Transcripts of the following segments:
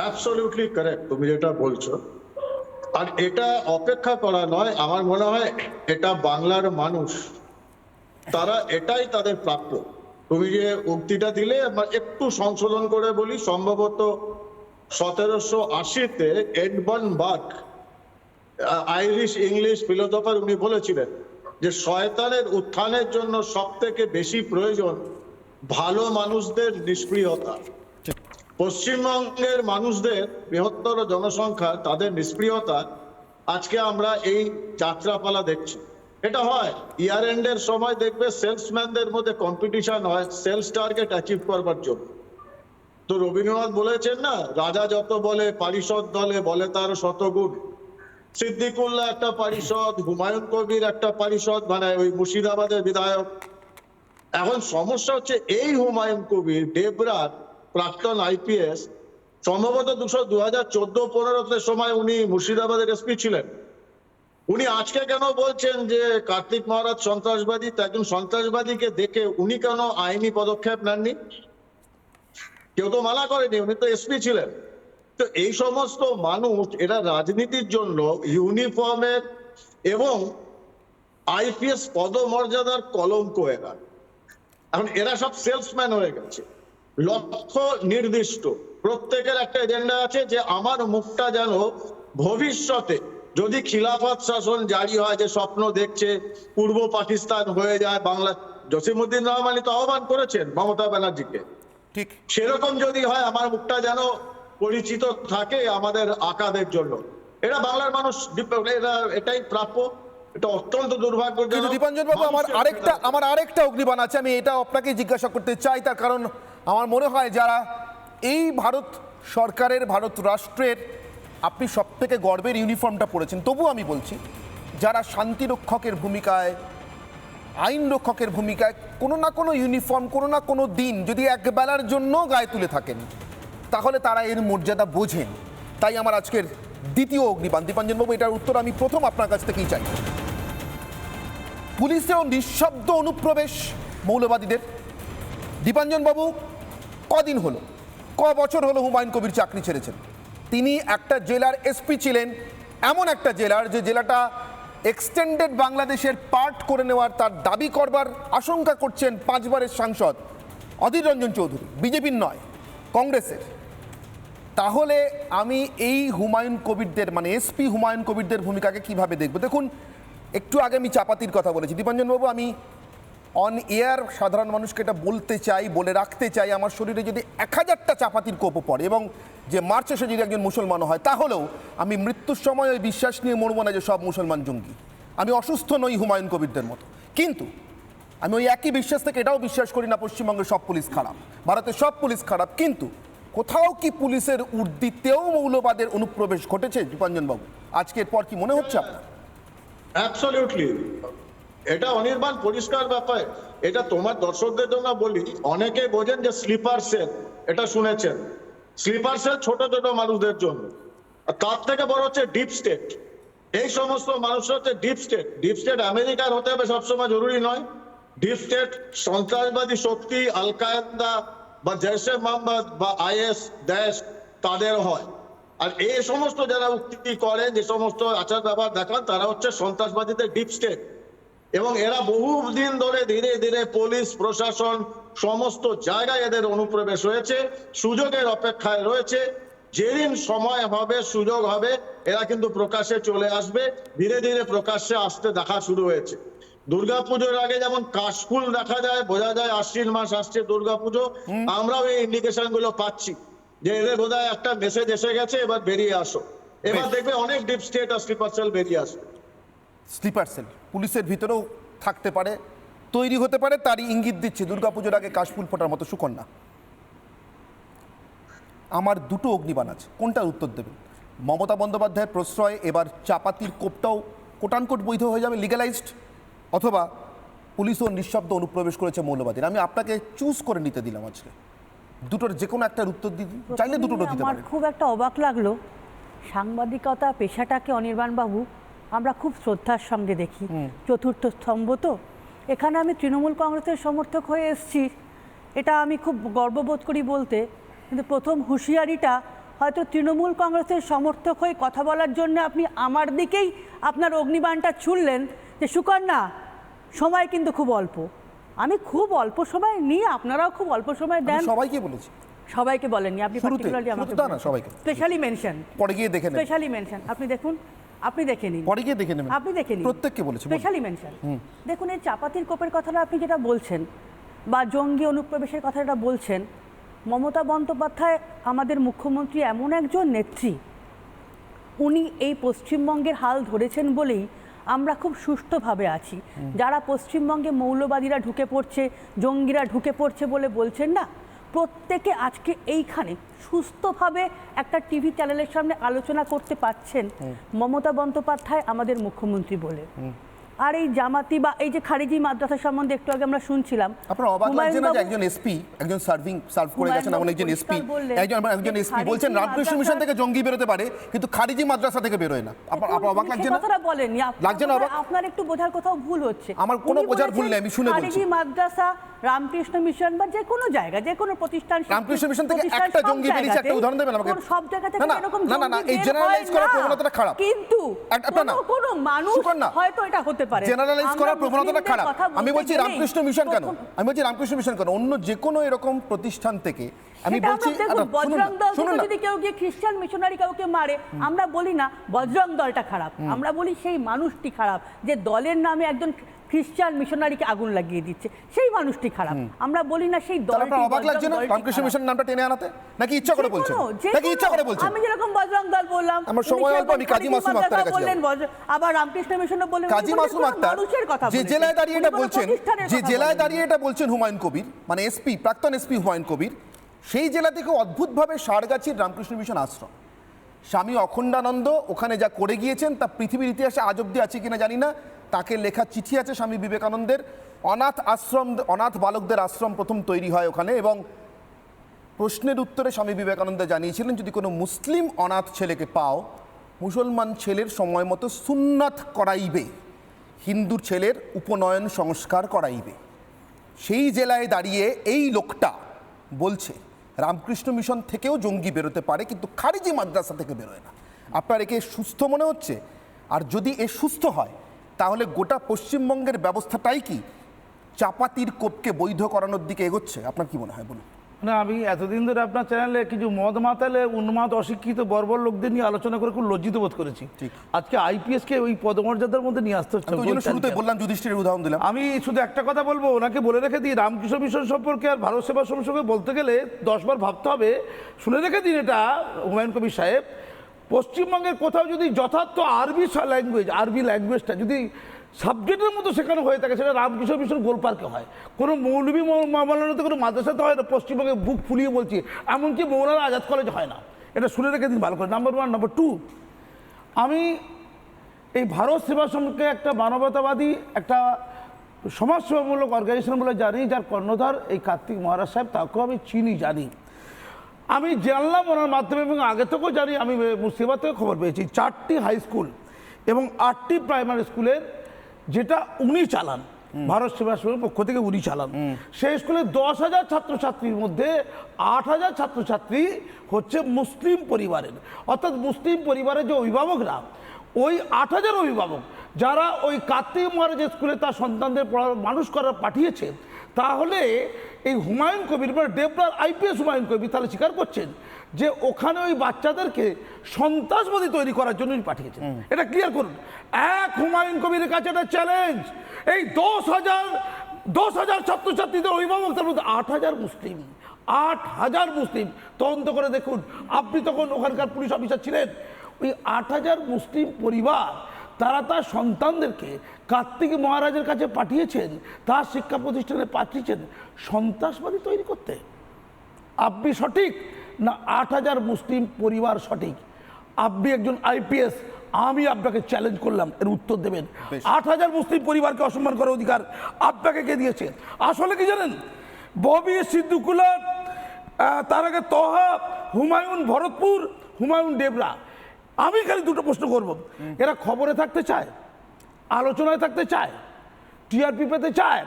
Absolutely correct তুমি যেটা বলছো। আর এটা অপেক্ষা করা নয়, আমার মনে হয় এটা বাংলার মানুষ, তারা এটাই তাদের প্রাপ্য। তুমি যে উক্তিটা দিলে একটু সংশোধন করে বলি, সম্ভবত সতেরোশো আশিতে এডবর্ন বার্ক আইরিশ ইংলিশ ফিলোসফার উনি বলেছিলেন যে শয়তানের উত্থানের জন্য সব থেকে বেশি প্রয়োজন ভালো মানুষদের নিষ্ক্রিয়তা। পশ্চিমবঙ্গের মানুষদের বৃহত্তর জনসংখ্যা, তাদের নিষ্ক্রিয়তা, আজকে আমরা এই যাত্রাপালা দেখছি। এটা হয় ইয়ার এন্ডের সময় দেখবে সেলসম্যানদের মধ্যে কম্পিটিশন হয় সেলস টার্গেট অ্যাচিভ করবার জন্য। তো রবীন্দ্রনাথ বলেছেন না, রাজা যত বলে পারিষদ দলে, বলে তার শতগুণ। সিদ্দিকুল্লাহ একটা পারিষদ, হুমায়ুন কবির একটা পারিষদ মানে ওই মুর্শিদাবাদের বিধায়ক। এখন সমস্যা হচ্ছে এই হুমায়ুন কবির দেবরাত প্রাক্তন আইপিএস, সম্ভবত দুশো দু হাজার চোদ্দ পনেরোতে সময় উনি মুর্শিদাবাদের এসপি ছিলেন। উনি আজকে কেন বলছেন যে কার্তিক মহারাজ সন্ত্রাসবাদী? একজন সন্ত্রাসবাদীকে দেখে উনি কেন আইনি পদক্ষেপ নেননি? কেউ তো মানা করেনি, উনি তো এসপি ছিলেন। তো এই সমস্ত মানুষ, এরা রাজনীতির জন্য ইউনিফর্মের এবং আইপিএস পদমর্যাদার কলঙ্ক এরা। এখন এরা সব সেলসম্যান হয়ে গেছে। লক্ষ্য নির্দিষ্ট। প্রত্যেকের একটা এজেন্ডা আছে যে আমার মুখটা যেন ভবিষ্যতে যদি খিলাফত শাসন জারি হয় যে স্বপ্ন দেখছে পূর্ব পাকিস্তান হয়ে যায় বাংলা জসিমুদ্দিন রহমানি তো আহ্বান করেছেন মমতা ব্যানার্জিকে। ঠিক। সেরকম যদি হয় আমার মুখটা যেন পরিচিত থাকে আমাদের আকাদের জন্য। এটা বাংলার মানুষ এরা এটাই প্রাপ্য। এটা অত্যন্ত কিন্তু দুর্ভাগ্যজনক দীপাঞ্জন বাবু আমার আরেকটা। আমার আরেকটা অগ্নিবাণ আছে আমি এটা আপনাকে জিজ্ঞাসা করতে চাই তার কারণ আমার মনে হয় যারা এই ভারত সরকারের, ভারত রাষ্ট্রের, আপনি সব থেকে গর্বের ইউনিফর্মটা পড়েছেন তবু আমি বলছি, যারা শান্তিরক্ষকের ভূমিকায়, আইন রক্ষকের ভূমিকায় কোনো না কোনো ইউনিফর্ম কোনো না কোনো দিন যদি একবেলার জন্য গায়ে তুলে থাকেন, তাহলে তারা এর মর্যাদা বোঝেন। তাই আমার আজকের দ্বিতীয় অগ্নিবাণ। দীপাঞ্জনবাবু, এটার উত্তর আমি প্রথম আপনার কাছ থেকেই চাই। পুলিশেও নিঃশব্দ অনুপ্রবেশ মৌলবাদীদের। দীপাঞ্জনবাবু কদিন হলো, ক বছর হলো হুমায়ুন কবির চাকরি ছেড়েছেন। তিনি একটা জেলার এসপি ছিলেন, এমন একটা জেলার যে জেলাটা এক্সটেন্ডেড বাংলাদেশের পার্ট করে নেওয়ার তার দাবি করবার আশঙ্কা করছেন পাঁচবারের সাংসদ অধীর রঞ্জন চৌধুরী, বিজেপির নয়, কংগ্রেসের। তাহলে আমি এই হুমায়ুন কবিরদের মানে এসপি হুমায়ুন কবিরদের ভূমিকাকে কীভাবে দেখব? দেখুন, একটু আগে আমি চাপাতির কথা বলেছি। দীপাঞ্জনবাবু আমি অন এয়ার সাধারণ মানুষকে এটা বলতে চাই, বলে রাখতে চাই, আমার শরীরে যদি এক হাজারটা চাপাতির কোপও পড়ে এবং যে মার্চ শেষে যদি একজন মুসলমান হয়, তাহলেও আমি মৃত্যুর সময় ওই বিশ্বাস নিয়ে মরবো না যে সব মুসলমান জঙ্গি। আমি অসুস্থ নই হুমায়ুন কবিরদের মতো। কিন্তু আমি ওই একই বিশ্বাস থেকে এটাও বিশ্বাস করি না, পশ্চিমবঙ্গের সব পুলিশ খারাপ, ভারতের সব পুলিশ খারাপ। কিন্তু কোথাও কি পুলিশের উর্দিতেও মৌলবাদের অনুপ্রবেশ ঘটেছে দীপাঞ্জন বাবু আজকের পর কি মনে হচ্ছে আপনার? অ্যাবসলিউটলি এটা অনির্বাণ, পরিষ্কার ব্যাপার। এটা তোমার দর্শকদের জন্য বলি, অনেকে বোঝেন যে স্লিপার সেল, এটা শুনেছেন। স্লিপার সেল ছোট ছোট মানুষদের জন্য। তার থেকে বড় হচ্ছে ডিপ স্টেট। এই সমস্ত মানুষ হচ্ছে ডিপ স্টেট। ডিপ স্টেট আমেরিকার হতে হবে সবসময় জরুরি নয়। ডিপ স্টেট সন্ত্রাসবাদী শক্তি আল কায়েদা বা জৈশে মোহাম্মদ বা আইএস দেশ তাদের হয়। আর এই সমস্ত যারা উক্তি করে যে সমস্ত আচার ব্যবহার দেখান, তারা হচ্ছে সন্ত্রাসবাদীদের ডিপ স্টেট। এবং এরা বহুদিন ধরে ধীরে ধীরে পুলিশ প্রশাসন সমস্ত জায়গায় এদের অনুপ্রবেশ হয়েছে সুযোগের অপেক্ষায় রয়েছে। যেদিন সময় হবে সুযোগ হবে এরা কিন্তু প্রকাশ্যে চলে আসবে। ধীরে ধীরে প্রকাশ্যে আসতে দেখা শুরু হয়েছে। দুর্গাপুজোর আগে যেমন কাশফুল দেখা যায় বোঝা যায় আশ্বিন মাস আসছে দুর্গাপুজো আমরাও এই ইন্ডিকেশনগুলো পাচ্ছি। যে এদের বোধহয় একটা মেসেজ এসে গেছে এবার বেরিয়ে আসো। এবার দেখবে অনেক ডিপ স্টেট আর স্লিপার সেল বেরিয়ে আসবে। Sleeper cell. পুলিশের ভিতরেও থাকতে পারে তৈরি হতে পারে তারই ইঙ্গিত দিচ্ছে দুর্গাপুজোর আগে কাশফুল ফোটার মতো সুকন্যা। আমার দুটো অগ্নিবাণ আছে কোনটার উত্তর দেবেন? মমতা বন্দ্যোপাধ্যায়ের প্রশ্রয় এবার চাপাতির কোপটাও কোটানকোট বৈধ হয়ে যাবে লিগালাইজড অথবা পুলিশও নিঃশব্দ অনুপ্রবেশ করেছে মৌলবাদীর। আমি আপনাকে চুজ করে নিতে দিলাম আজকে। দুটোর যে কোনো একটার উত্তর দিন চাইলে দুটোর দিতে আমার পারেন। খুব একটা অবাক লাগল সাংবাদিকতা পেশাটাকে অনির্বাণ বাবু আমরা খুব শ্রদ্ধার সঙ্গে দেখি। চতুর্থ স্তম্ভ তো। এখানে আমি তৃণমূল কংগ্রেসের সমর্থক হয়ে এসেছি। এটা আমি খুব গর্ববোধ করি বলতে। কিন্তু প্রথম হুঁশিয়ারিটা হয়তো তৃণমূল কংগ্রেসের সমর্থক হয়ে কথা বলার জন্য আপনি আমার দিকেই আপনার অগ্নিবাণটা ছুড়লেন যে সুকন্যা সময় কিন্তু খুব অল্প। আমি খুব অল্প সময় নিয়ে আপনারাও খুব অল্প সময় দেন। সবাইকে বলেছি। সবাইকে বলেননি আপনি পার্টিকুলারলি আমাকে। স্পেশালি মেনশন পরে গিয়ে দেখে নেবেন স্পেশালি মেনশন আপনি দেখুন। আপনি দেখে নিন। পরে গিয়ে দেখে নেবেন। আপনি দেখে নিন। প্রত্যেককে বলেছি স্পেশালি মেনশন দেখুন এই চাপাতির কোপের কথাটা আপনি যেটা বলছেন বা জঙ্গি অনুপ্রবেশের কথাটা বলছেন মমতা বন্দ্যোপাধ্যায় আমাদের মুখ্যমন্ত্রী এমন একজন নেত্রী উনি এই পশ্চিমবঙ্গের হাল ধরেছেন বলেই আমরা খুব সুষ্ঠুভাবে আছি। যারা পশ্চিমবঙ্গে মৌলবাদীরা ঢুকে পড়ছে জঙ্গিরা ঢুকে পড়ছে বলে বলছেন না প্রত্যেকে আজকে এইখানে সুস্থভাবে একটা টিভি চ্যানেলের সামনে আলোচনা করতে পারছেন মমতা বন্দ্যোপাধ্যায় আমাদের মুখ্যমন্ত্রী বলে। আর এই জামাতি বা এই যে খারিজি মাদ্রাসা সম্বন্ধে একটু আগে আমরা শুনছিলাম আপনার অবাক লাগছে না যে একজন এসপি একজন সার্ভিং সার্ভ করে গেছেন এমন একজন এসপি। একজন একজন এসপি বলছেন রামকৃষ্ণ মিশন থেকে জঙ্গি বেরোতে পারে কিন্তু খারিজি মাদ্রাসা থেকে বেরোয় না। আপনার আপনার অবাক লাগছে না? কথাটা বলেননি। লাগছে না আপনার- আপনার একটু বোঝার কোথাও ভুল হচ্ছে। আমার কোনো বোঝার ভুল নেই, আমি শুনে বলছি। খারিজি মাদ্রাসা রামকৃষ্ণ মিশন বা যে কোনো জায়গা যে কোনো প্রতিষ্ঠান রামকৃষ্ণ মিশন থেকে একটা জঙ্গি বেরিয়েছে, একটা উদাহরণ দেবেন আমাকে? সব জায়গা থেকে এরকম না, না, না, এই জেনারেলাইজ করার প্রবণতাটা খারাপ। কিন্তু কোন কোন মানুষ হয়তো এটা হতে পারে। জেনারেলাইজ করার প্রবণতাটা খারাপ। আমি বলছি রামকৃষ্ণ মিশন কেন? আমি বলছি রামকৃষ্ণ মিশন কেন? অন্য যে কোনো এরকম প্রতিষ্ঠান থেকে আমি বলছি বজরং দল যদি কেউ গিয়ে খ্রিস্টান মিশনারি কাউকে মারে আমরা বলি না বজরং দলটা খারাপ। আমরা বলি সেই মানুষটি খারাপ যে দলের নামে একজন খ্রিস্টান মিশনারিকে আগুন লাগিয়ে দিচ্ছে সেই মানুষটি খারাপ। আমরা বলি না সেই দলটি অবাক লাগছে না? রামকৃষ্ণ মিশন নামটা টেনে আনাতে? নাকি ইচ্ছা করে বলছেন? নাকি ইচ্ছা করে বলছেন? আমি যেরকম বজরং দল বললাম আমার সময় অল্প, আমি কাজী মাসুম আক্তারের কাছে বললেন আবার রামকৃষ্ণ মিশনও বললেন কাজী মাসুম আক্তার মানুষের কথা যে জেলায় দাঁড়িয়ে এটা বলছেন যে জেলায় দাঁড়িয়ে এটা বলছেন হুমায়ুন কবির মানে এসপি প্রাক্তন এসপি হুমায়ুন কবির সেই জেলা থেকে অদ্ভুতভাবে সারগাছির রামকৃষ্ণ মিশন আশ্রম। স্বামী অখণ্ডানন্দ ওখানে যা করে গিয়েছেন তা পৃথিবীর ইতিহাসে আজ অব্দি আছে কিনা জানি না। তাকে লেখা চিঠি আছে স্বামী বিবেকানন্দের। অনাথ আশ্রম, অনাথ বালকদের আশ্রম প্রথম তৈরি হয় ওখানে এবং প্রশ্নের উত্তরে স্বামী বিবেকানন্দ জানিয়েছিলেন, যদি কোনো মুসলিম অনাথ ছেলেকে পাও, মুসলমান ছেলের সময় মতো সুন্নাত করাইবে। হিন্দুর ছেলের উপনয়ন সংস্কার করাইবে। সেই জেলায় দাঁড়িয়ে এই লোকটা বলছে রামকৃষ্ণ মিশন থেকেও জঙ্গি বেরোতে পারে, কিন্তু খারিজি মাদ্রাসা থেকে বেরোয় না। আপনার একে সুস্থ মনে হচ্ছে? আর যদি এ সুস্থ হয়, তাহলে গোটা পশ্চিমবঙ্গের ব্যবস্থাটাই কি চাপাতির কোপকে বৈধ করানোর দিকে এগোচ্ছে? আপনার কি মনে হয়, বলুন? না আমি এতদিন ধরে আপনার চ্যানেলে কিছু মদ মাতালে উন্মাদ অশিক্ষিত বর্বর লোকদের নিয়ে আলোচনা করে খুব লজ্জিত বোধ করেছি। আজকে আইপিএস কে ওই পদমর্যাদার মধ্যে নিয়ে আসতে হচ্ছে। শুরুতে বললাম যুধিষ্ঠিরের উদাহরণ দিলাম। আমি শুধু একটা কথা বলব ওনাকে বলে রেখে দিই রামকৃষ্ণ মিশন সম্পর্কে আর ভারত সেবা সম্পর্কে বলতে গেলে দশবার ভাবতে হবে। শুনে রেখে দিন এটা হুমায়ুন কবির সাহেব। পশ্চিমবঙ্গের কোথাও যদি যথার্থ আরবি ল্যাঙ্গুয়েজ আরবি ল্যাঙ্গুয়েজটা যদি সাবজেক্টের মতো শেখানো হয়ে থাকে, সেটা রামকৃষ্ণ মিশন গোলপার্কে হয়। কোনো মৌলবী মামলাতে কোনো মাদ্রাসাতে হয় না, পশ্চিমবঙ্গে বুক ফুলিয়ে বলছি, এমনকি মৌলানা আজাদ কলেজ হয় না। এটা শুনে রেখে দিন ভালো করে। নাম্বার ওয়ান নাম্বার টু আমি এই ভারত সেবা সম্পর্কে একটা মানবতাবাদী, একটা সমাজসেবামূলক অর্গানাইজেশন বলে জানি, যার কর্ণধার এই কার্তিক মহারাজ সাহেব, তাকেও আমি চিনি, জানি। আমি জানলাম ওনার মাধ্যমে এবং আগে থেকেও জানি, আমি মুর্শিদাবাদ থেকে খবর পেয়েছি। চারটি হাই স্কুল এবং আটটি প্রাইমারি স্কুলের যেটা উনি চালান ভারত সেবা সমিতির পক্ষ থেকে উনি চালান। সেই স্কুলে দশ হাজার ছাত্রছাত্রীর মধ্যে আট হাজার ছাত্রছাত্রী হচ্ছে মুসলিম পরিবারের। অর্থাৎ মুসলিম পরিবারের যে অভিভাবকরা ওই আট হাজার অভিভাবক যারা ওই কার্তিক মহারাজের স্কুলে তার সন্তানদের মানুষ করার পাঠিয়েছে তাহলে এই হুমায়ুন কবির মানে ডেবরার আইপিএস হুমায়ুন কবির তাহলে স্বীকার করছেন যে ওখানে ওই বাচ্চাদেরকে সন্ত্রাসবাদী তৈরি করার জন্য পাঠিয়েছেন এটা ক্লিয়ার করুন। এক হুমায়ুন কবিরের কাছে একটা চ্যালেঞ্জ এই দশ হাজার দশ হাজার ছাত্রছাত্রীদের অভিভাবকদের মধ্যে আট হাজার মুসলিম আট হাজার মুসলিম। তদন্ত করে দেখুন আপনি তখন ওখানকার পুলিশ অফিসার ছিলেন। ওই আট হাজার মুসলিম পরিবার তারা তার সন্তানদেরকে কার্তিক মহারাজের কাছে পাঠিয়েছেন তার শিক্ষা প্রতিষ্ঠানে পাঠিয়েছেন। সন্ত্রাসবাদী তৈরি করতে। আপনি সঠিক। না আট হাজার মুসলিম পরিবার সঠিক। আপনি একজন আইপিএস আমি আপনাকে চ্যালেঞ্জ করলাম এর উত্তর দেবেন। আট হাজার মুসলিম পরিবারকে অসম্মান করার অধিকার আপনাকে কে দিয়েছে? আসলে কি জানেন? ববি সিদ্দুকুলা তার আগে তহা হুমায়ুন ভরতপুর হুমায়ুন ডেবরা। আমি খালি দুটো প্রশ্ন করব। এরা খবরে থাকতে চায়? আলোচনায় থাকতে চায়? টিআরপি পেতে চায়?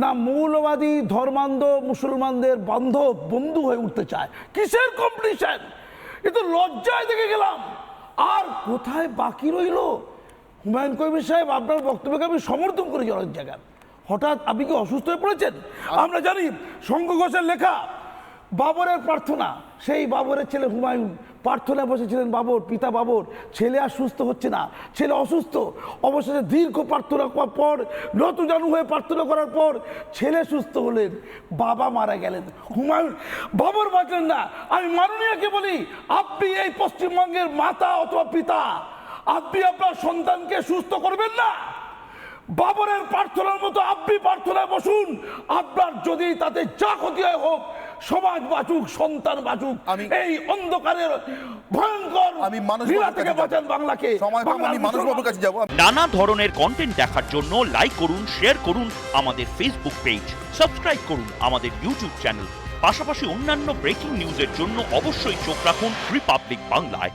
না মৌলবাদী ধর্মান্ধ মুসলমানদের বান্ধব বন্ধু হয়ে উঠতে চায়। কিসের কম্পিটিশন এ তো লজ্জায় দেখে গেলাম। আর কোথায় বাকি রইল? হুমায়ুন কবির সাহেব আপনার বক্তব্যকে আমি সমর্থন করেছি অনেক জায়গায় হঠাৎ আপনি কি অসুস্থ হয়ে পড়েছেন? আমরা জানি শঙ্কু ঘোষের লেখা বাবরের প্রার্থনা। সেই বাবরের ছেলে হুমায়ুন প্রার্থনায় বসেছিলেন, বাবর, পিতা বাবর, ছেলে আর সুস্থ হচ্ছে না, ছেলে অসুস্থ। অবশেষে দীর্ঘ প্রার্থনা করার পর, নতুজানু হয়ে প্রার্থনা করার পর, ছেলে সুস্থ হলেন, বাবা মারা গেলেন। হুমায়ুন, বাবর বাঁচলেন না, আমি মাননীয়কে বলি, আপনি এই পশ্চিমবঙ্গের মাতা অথবা পিতা, আপনি আপনার সন্তানকে সুস্থ করবেন না। বাবরের প্রার্থনার মতো আপনি প্রার্থনায় বসুন, আপনার যদি তাতে যা ক্ষতি হয় হোক সমাজ বাঁচুক সন্তান বাঁচুক আমি- এই অন্ধকারের ভয়ঙ্কর আমি মানুষ থেকে বাঁচান বাংলাকে। সময় আমি মানুষ বাবুর কাছে যাব। নানা ধরনের কন্টেন্ট দেখার জন্য লাইক করুন শেয়ার করুন আমাদের ফেসবুক পেজ সাবস্ক্রাইব করুন আমাদের ইউটিউব চ্যানেল পাশাপাশি অন্যান্য ব্রেকিং নিউজের জন্য অবশ্যই চোখ রাখুন রিপাবলিক বাংলায়